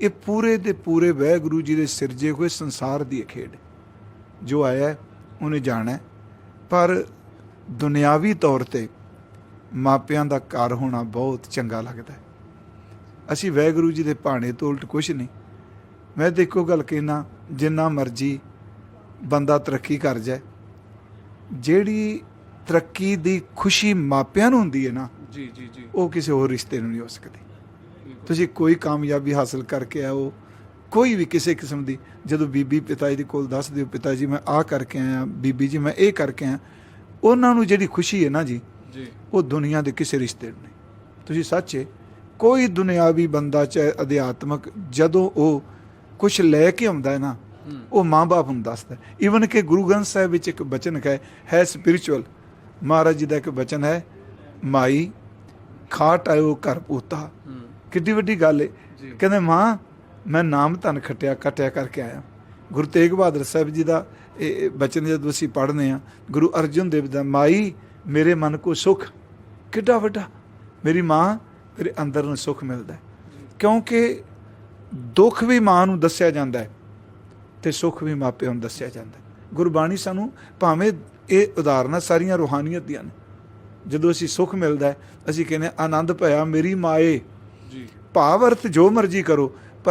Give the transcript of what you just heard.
ਇਹ ਪੂਰੇ ਦੇ ਪੂਰੇ ਵਾਹਿਗੁਰੂ ਜੀ ਦੇ ਸਿਰਜੇ ਹੋਏ ਸੰਸਾਰ ਦੀ ਖੇਡ। ਜੋ ਆਇਆ ਉਹਨੇ ਜਾਣਾ। ਪਰ ਦੁਨਿਆਵੀ ਤੌਰ ਤੇ ਮਾਪਿਆਂ ਦਾ ਘਰ ਹੋਣਾ ਬਹੁਤ ਚੰਗਾ ਲੱਗਦਾ ਹੈ। ਅਸੀਂ ਵਾਹਿਗੁਰੂ ਜੀ ਦੇ ਭਾਣੇ ਤੋਂ ਉਲਟ ਕੁਝ ਨਹੀਂ। ਮੈਂ ਇੱਕੋ ਗੱਲ ਕਹਿਣਾ ਜਿੰਨਾ ਮਰਜ਼ੀ ਬੰਦਾ ਤਰੱਕੀ ਕਰ ਜਾਏ। ਜਿਹੜੀ ਤਰੱਕੀ ਦੀ ਖੁਸ਼ੀ ਮਾਪਿਆਂ ਨੂੰ ਹੁੰਦੀ ਹੈ ਨਾ ਜੀ ਜੀ ਜੀ। ਉਹ ਕਿਸੇ ਹੋਰ ਰਿਸ਼ਤੇ ਨੂੰ ਨਹੀਂ ਹੋ ਸਕਦੀ। ਤੁਸੀਂ ਕੋਈ ਕਾਮਯਾਬੀ ਹਾਸਲ ਕਰਕੇ ਆਓ। ਕੋਈ ਵੀ ਕਿਸੇ ਕਿਸਮ ਦੀ ਜਦੋਂ ਬੀਬੀ ਪਿਤਾ ਜੀ ਦੇ ਕੋਲ ਦੱਸ ਦਿਓ ਪਿਤਾ ਜੀ ਮੈਂ ਆਹ ਕਰਕੇ ਆਇਆ ਬੀਬੀ ਜੀ ਮੈਂ ਇਹ ਕਰਕੇ ਆਇਆ ਉਹਨਾਂ ਨੂੰ ਜਿਹੜੀ ਖੁਸ਼ੀ ਹੈ ਨਾ ਜੀ ਜੀ। ਉਹ ਦੁਨੀਆ ਦੇ ਕਿਸੇ ਰਿਸ਼ਤੇ ਨਹੀਂ। ਤੁਸੀਂ ਸੱਚੇ ਕੋਈ ਦੁਨਿਆਵੀ ਬੰਦਾ ਚਾਹੇ ਅਧਿਆਤਮਕ ਜਦੋਂ ਉਹ ਕੁਝ ਲੈ ਕੇ ਆਉਂਦਾ ਹੈ ਨਾ ਉਹ ਮਾਂ-ਬਾਪ ਨੂੰ ਦੱਸਦਾ ਈਵਨ ਕਿ ਗੁਰੂ ਗ੍ਰੰਥ ਸਾਹਿਬ ਵਿੱਚ ਇੱਕ ਬਚਨ ਹੈ ਹੈ ਸਪਿਰਚੁਅਲ ਮਹਾਰਾਜ ਜੀ ਦਾ ਇੱਕ ਬਚਨ ਹੈ ਮਾਈ ਖਾਟ ਆਇਓ ਘਰ ਪੂਤਾ। ਕਿੱਡੀ ਵੱਡੀ ਗੱਲ ਜੀ। ਕਹਿੰਦੇ ਮਾਂ ਮੈਂ ਨਾਮ ਧਨ ਖਟਿਆ ਕਟਿਆ ਕਰਕੇ ਆਇਆ। ਗੁਰੂ ਤੇਗ ਬਹਾਦਰ ਸਾਹਿਬ ਜੀ ਦਾ ਇਹ ਬਚਨ ਜਦੋਂ ਅਸੀਂ ਪੜ੍ਹਨੇ ਆ ਗੁਰੂ ਅਰਜਨ ਦੇਵ ਦਾ ਮਾਈ ਮੇਰੇ ਮਨ ਕੋ ਸੁਖ। ਕਿੱਡਾ ਵੱਡਾ। ਮੇਰੀ ਮਾਂ ਮੇਰੇ ਅੰਦਰ ਨੂੰ ਸੁਖ ਮਿਲਦਾ। ਕਿਉਂਕਿ ਦੁੱਖ ਵੀ ਮਾਂ ਨੂੰ ਦੱਸਿਆ ਜਾਂਦਾ ਹੈ ਤੇ ਸੁੱਖ ਵੀ ਮਾਪਿਆਂ ਨੂੰ ਦੱਸਿਆ ਜਾਂਦਾ ਗੁਰਬਾਣੀ ਸਾਨੂੰ ਭਾਵੇਂ ਇਹ ਉਦਾਹਰਨਾਂ ਸਾਰੀਆਂ ਰੂਹਾਨੀਅਤ ਦੀਆਂ ਨੇ। ਜਦੋਂ ਅਸੀਂ ਸੁੱਖ ਮਿਲਦਾ ਅਸੀਂ ਕਹਿੰਦੇ ਆਨੰਦ ਭਇਆ ਮੇਰੀ ਮਾਏ ਭਾਵ ਅਰਥ ਜੋ ਮਰਜ਼ੀ ਕਰੋ